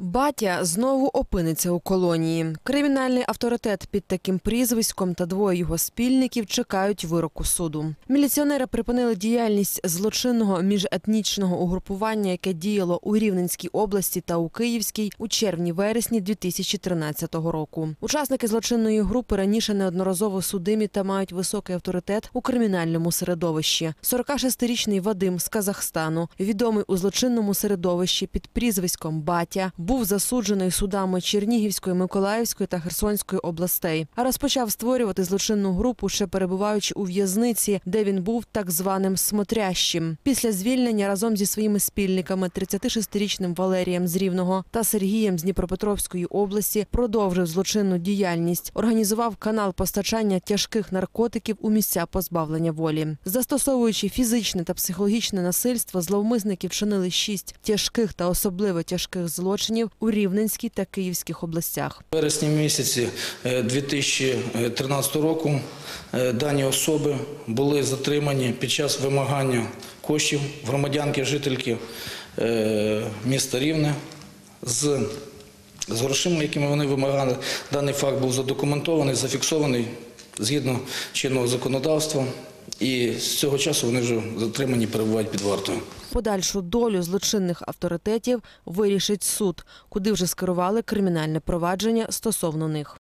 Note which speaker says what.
Speaker 1: Батя знову опиниться у колонії. Кримінальний авторитет під таким прізвиськом та двоє його спільників чекають вироку суду. Міліціонери припинили діяльність злочинного міжетнічного угрупування, яке діяло у Рівненській області та у Київській у червні-вересні 2013 року. Учасники злочинної групи раніше неодноразово судимі та мають високий авторитет у кримінальному середовищі. 46-річний Вадим з Казахстану, відомий у злочинному середовищі під прізвиськом Батя, був засуджений судами Чернігівської, Миколаївської та Херсонської областей, а розпочав створювати злочинну групу, ще перебуваючи у в'язниці, де він був так званим смотрящим. Після звільнення разом зі своїми спільниками 36-річним Валерієм з Рівного та Сергієм з Дніпропетровської області продовжив злочинну діяльність, організував канал постачання тяжких наркотиків у місця позбавлення волі, застосовуючи фізичне та психологічне насильство, зловмисники вчинили шість тяжких та особливо тяжких злочинів у Рівненській та Київських областях.
Speaker 2: У вересні місяці е, 2013 року е, дані особи були затримані під час вимагання коштів громадянки жительки е, міста Рівне з, з грошима, якими вони вимагали. Даний факт був задокументований, зафіксований згідно чинного законодавства. І з цього часу вони вже затримані, перебувають під вартою.
Speaker 1: Подальшу долю злочинних авторитетів вирішить суд, куди вже скерували кримінальне провадження стосовно них.